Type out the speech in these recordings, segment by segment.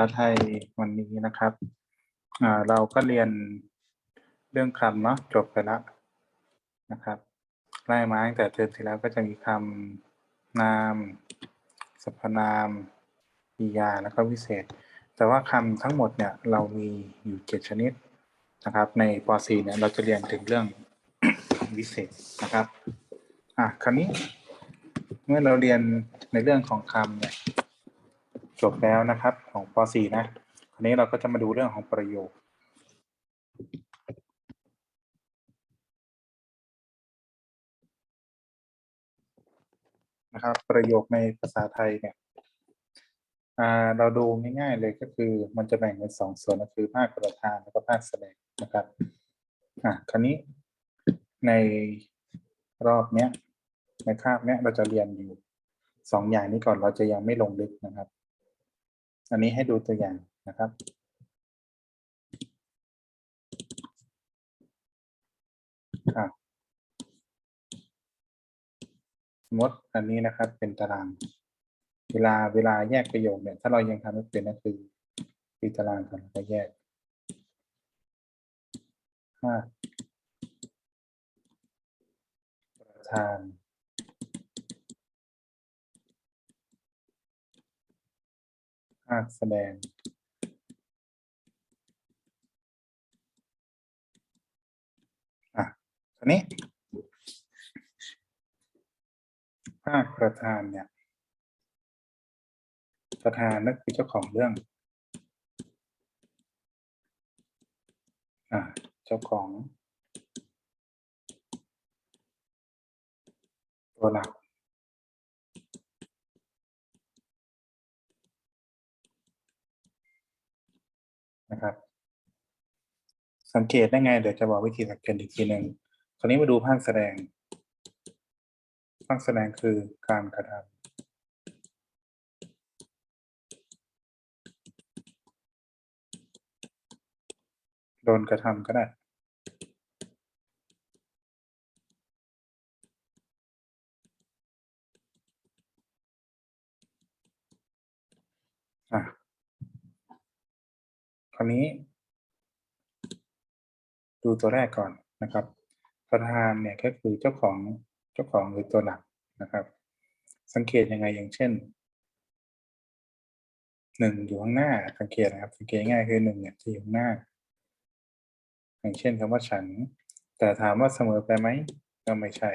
าไทยวันนี้นะครับเราก็เรียนเรื่องคำเนาะจบไปแล้วนะครับไล่มาตั้งแต่เทอมที่แล้วก็จะมีคำนาม สรรพนามกริยาแล้วก็วิเศษ แต่ว่าคำทั้งหมดเนี่ยเรามีอยู่เจ็ดชนิดนะครับ ในป .4 เนี่ยเราจะเรียนถึงเรื่องวิเศษนะครับอะคราวนี้เมื่อเราเรียนในเรื่องของคำเนี่ย จบแล้วนะครับของป .4 นะ คราวนี้เราก็จะมาดูเรื่องของประโยค นะครับ ประโยคในภาษาไทยเนี่ยเราดูง่ายๆเลยก็คือมันจะแบ่งเป็นสองส่วนก็คือภาคประธานแล้วก็ภาคแสดงนะครับอะคราวนี้ในรอบเนี้ยในคาบเนี้ยเราจะเรียนอยู่สองอย่างนี้ก่อนเราจะยังไม่ลงลึกนะครับ อันนี้ให้ดูตัวอย่างนะครับอะสมมติอันนี้นะครับเป็นตาราง เวลาเวลาแยกประโยคเนี่ย ถ้าเรายังทำไม่เป็นก็คือตีตารางก่อนแล้วก็แยกห้าประธาน ภาคแสดง อะทีนี้ ภาคประธานเนี่ย ประธานนั่นคือเจ้าของเรื่อง อ่า เจ้าของ ตัวหลัก นะครับ สังเกตได้ไง เดี๋ยวจะบอกวิธีสังเกตอีกทีหนึ่งคราวนี้มาดูภาคแสดง ภาคแสดงคือการกระทำโดนกระทำก็ได้ อะ คราวนี้ ดูตัวแรกก่อนนะครับ ประธานเนี่ยก็คือเจ้าของเจ้าของหรือตัวหลักนะครับ สังเกตยังไงอย่างเช่นหนึ่งอยู่ข้างหน้าสังเกตนะครับสังเกตง่ายคือหนึ่งเนี่ยจะอยู่ข้างหน้า อย่างเช่นคำว่าฉัน แต่ถามว่าเสมอไปไหมก็ไม่ใช่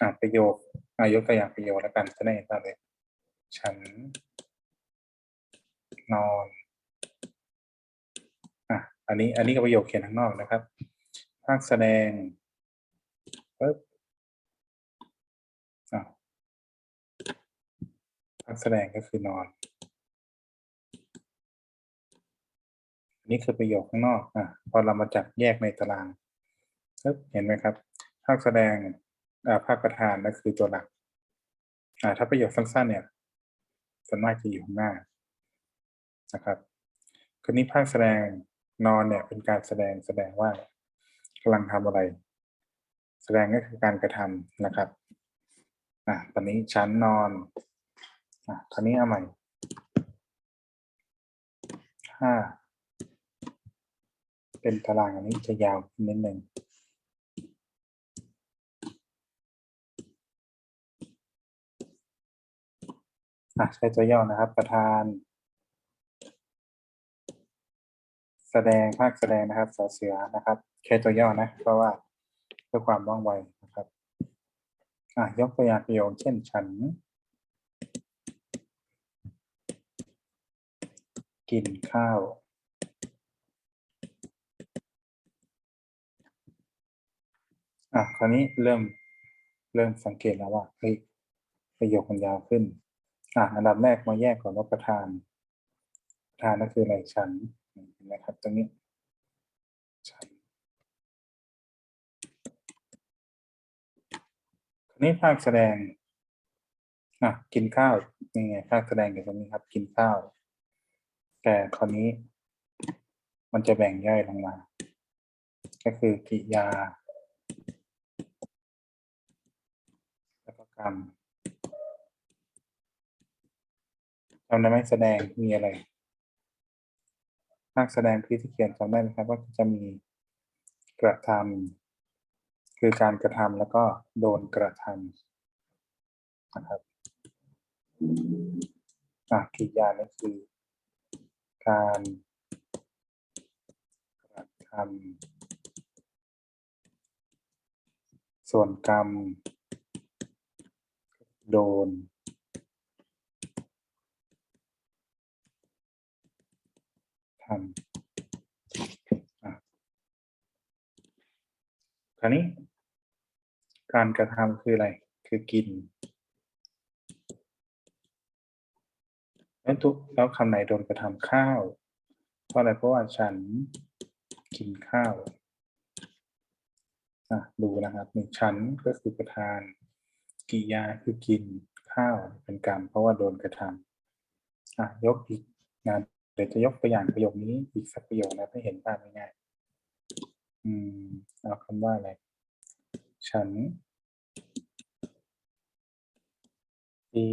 อะประโยคอายกตัวอย่างประโยคแล้วกันจะได้เห็นภาพเลยฉัน นอน อันนี้อันนี้ก็ประโยคเขียนข้างนอกนะครับ ภาคแสดงปึ๊บภาคแสดงก็คือนอน อันนี้คือประโยคข้างนอกอะพอเรามาจับแยกในตารางปึ๊บเห็นไหมครับ ภาคแสดงอ่าภาคประธานนั่นคือตัวหลักอ่าถ้าประโยคสั้นๆเนี่ยส่วนมากจะอยู่ข้างหน้านะครับคืนนี้ภาคแสดง นอนเนี่ยเป็นการแสดงแสดงว่ากำลังทำอะไร แสดงก็คือการกระทำนะครับอะตอนนี้ฉันนอนอะคราวนี้เอาใหม่ห้าเป็นตารางอันนี้จะยาวนิดหนึงอะใช้ตัวย่อนะครับ ประธาน แสดงภาคแสดงนะครับสอเสือนะครับ แค่ตัวย่อนะ เพราะว่าเพื่อความว่องไวนะครับอะยกตัวอย่างประโยคเช่นฉัน กินข้าว อะคราวนี้เริ่มเริ่มสังเกตแล้วว่าเฮ้ยประโยคมันยาวขึ้น อะอันดับแรกมาแยกก่อนว่าประธาน ประธานก็คืออะไรฉัน เห็นไหมครับตรงนี้ฉันคราวนี้ภาคแสดงอะกินข้าวนี่ไงภาคแสดงอยู่ตรงนี้ครับ กินข้าว แต่คราวนี้ มันจะแบ่งย่อยลงมา ก็คือกิยา แล้วก็กรรมจำได้ไหมแสดงมีอะไร ภาคแสดงคือที่เขียนจำได้ไหมครับว่าจะมีกระทำคือการกระทำแล้วก็โดนกระทำนะครับอะกิริยานั่นคือ การกระทำส่วนกรรม โดน ทำคราวนี้ การกระทำคืออะไร คือกิน แล้วทุกแล้วคำไหนโดนกระทำข้าว เพราะอะไรเพราะว่าฉันกินข้าวดูนะครับหนึ่งฉันก็คือประธานกิยาคือกินข้าวเป็นกรรม เพราะว่าโดนกระทำอะยกอีกนะ เดี๋ยวจะยกตัวอย่างประโยคนี้อีกสักประโยคนะให้เห็นภาพง่ายๆอืมเอาคำว่าอะไร ฉันตี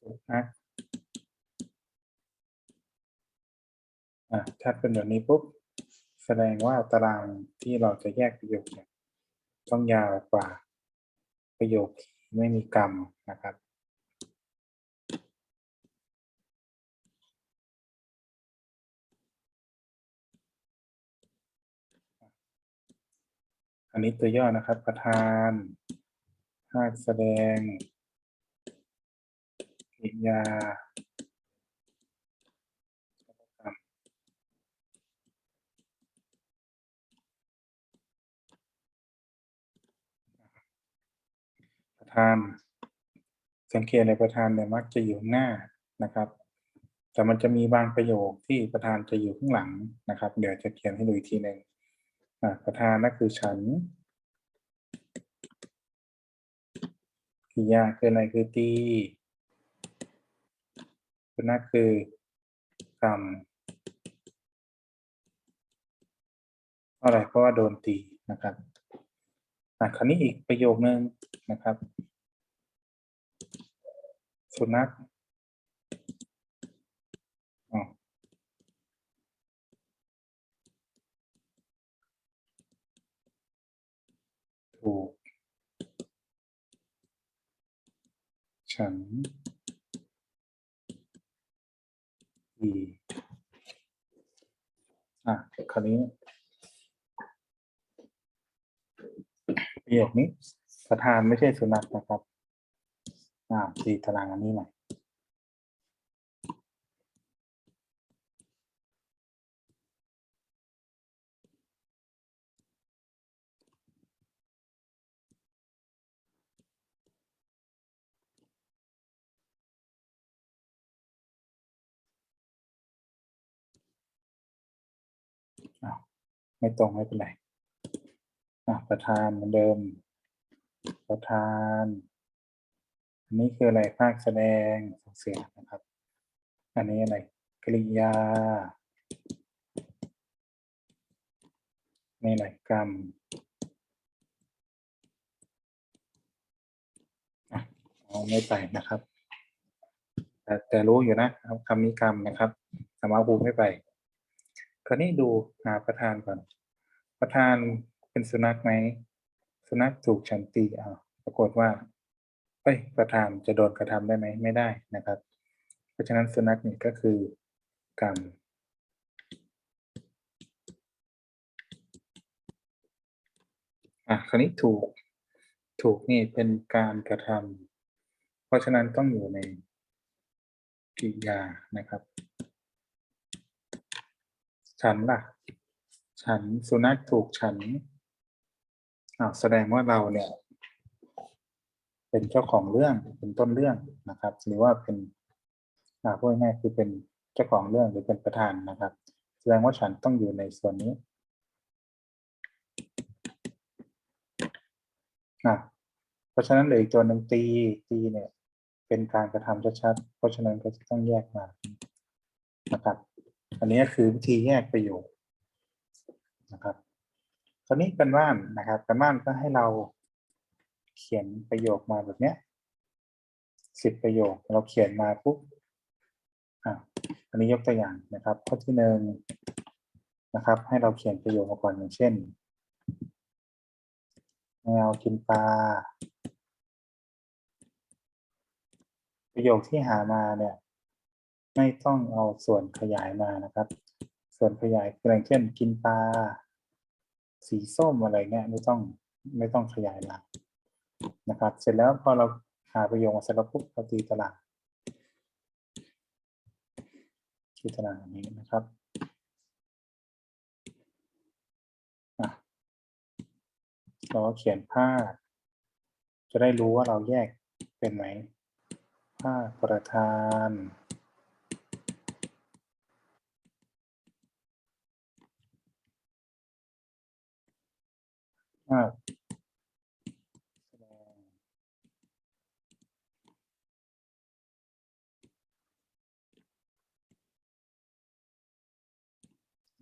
สุนัขอะถ้าเป็นแบบนี้ปุ๊บ แสดงว่าตารางที่เราจะแยกประโยคเนี่ยต้องยาวกว่าประโยคไม่มีกรรมนะครับ นนี้ตัวย่อนะครับ ประธานภาคแสดงกิยาประธาน สังเกตในประธานเนี่ยมักจะอยู่หน้านะครับ แต่มันจะมีบางประโยคที่ประธานจะอยู่ข้างหลังนะครับ เดี๋ยวจะเขียนให้ดูอีกทีหนึ่ง ประธานนั่นคือฉันกิยาคืออะไรคือตีคุณนั่นคือกรรมอะไรเพราะว่าโดนตีนะครับอะคราวนี้อีกประโยคนึงนะครับ สุนัขอ๋อ ถูก ฉันดีอะคราวนี้ประโยคนี้ประธานไม่ใช่สุนัขนะครับ อ่าตีตารางอันนี้ใหม่ ไม่ตรงไม่เป็นไรประธานเหมือนเดิม ประธาน อันนี้คืออะไรภาคแสดงส่งเสียงนะครับ อันนี้อะไรกริยา นี่อะไรกรรมเอาไม่ไปนะครับ แต่แต่รู้อยู่นะครับคำนี้กรรมนะครับสมาภูไม่ไป คราวนี้ดูหาประธานก่อน ประธานเป็นสุนัขไหมสุนัขถูกฉันตีอ่าปรากฏว่าเอ้ยประธานจะโดนกระทำได้ไหมไม่ได้นะครับ เพราะฉะนั้นสุนัขนี่ก็คือกรรมอะคราวนี้ถูกถูกนี่เป็นการกระทำเพราะฉะนั้นต้องอยู่ในกริยานะครับ ฉันล่ะ ฉันสุนัขถูกฉันอ้าวแสดงว่าเราเนี่ย เป็นเจ้าของเรื่องเป็นต้นเรื่องนะครับ หรือว่าเป็นอ่าพูดง่ายๆคือเป็นเจ้าของเรื่องหรือเป็นประธานนะครับ แสดงว่าฉันต้องอยู่ในส่วนนี้อะเพราะฉะนั้นเหลยตัวหนึ่งตีตีเนี่ย เป็นการกระทำชัดๆเพราะฉะนั้นก็จะต้องแยกมานะครับ อันนี้คือวิธีแยกประโยคนะครับคราวนี้กันบ้านนะครับกันบ้านก็ให้เราเขียนประโยคมาแบบเนี้ยสิบประโยคเราเขียนมาปุ๊บอะอันนี้ยกตัวอย่างนะครับ ข้อที่หนึ่งนะครับ ให้เราเขียนประโยคมาก่อนอย่างเช่นแมวกินปลาประโยคที่หามาเนี่ย ไม่ต้องเอาส่วนขยายมานะครับ ส่วนขยายอย่างเช่นกินปลาสีส้มอะไรเงี้ยไม่ต้องไม่ต้องขยายมานะครับ เสร็จแล้วพอเราหาประโยคเสร็จแล้วปุ๊บเราตีตารางตีตารางอันนี้นะครับอะเราเขียนภาพจะได้รู้ว่าเราแยกเป็นไหมภาคประธาน ภา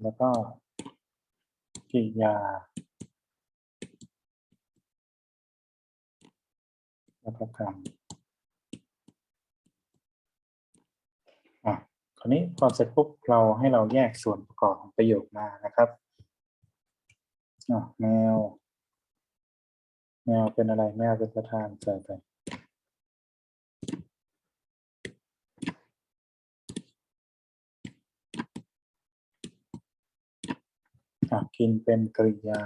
แล้วก็กริยา แล้วก็กรรมอะคราวนี้พอเสร็จปุ๊บเราให้เราแยกส่วนประกอบของประโยคมานะครับอะแมว แมวเป็นอะไร แมวเป็นประธานใส่ไปอะกินเป็นกริยา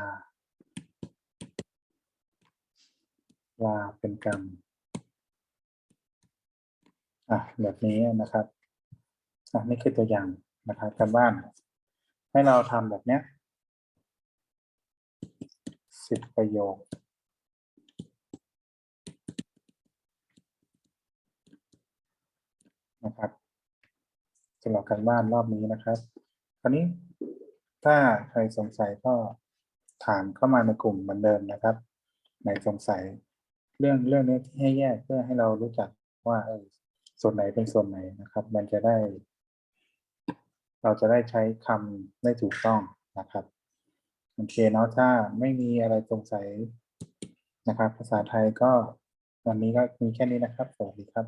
ลาเป็นกรรมอะแบบนี้นะครับอะนี่คือตัวอย่างนะครับการบ้าน ให้เราทำแบบเนี้ยสิบประโยค นะครับสำหรับการบ้านรอบนี้นะครับ คราวนี้ถ้าใครสงสัยก็ถามเข้ามาในกลุ่มเหมือนเดิมนะครับไหนสงสัยเรื่องเรื่องนี้ที่ให้แยกเพื่อให้เรารู้จักว่าเออส่วนไหนเป็นส่วนไหนนะครับ มันจะได้ เราจะได้ใช้คำได้ถูกต้องนะครับโอเคเนาะถ้าไม่มีอะไรสงสัยนะครับ ภาษาไทยก็วันนี้ก็มีแค่นี้นะครับสวัสดีครับ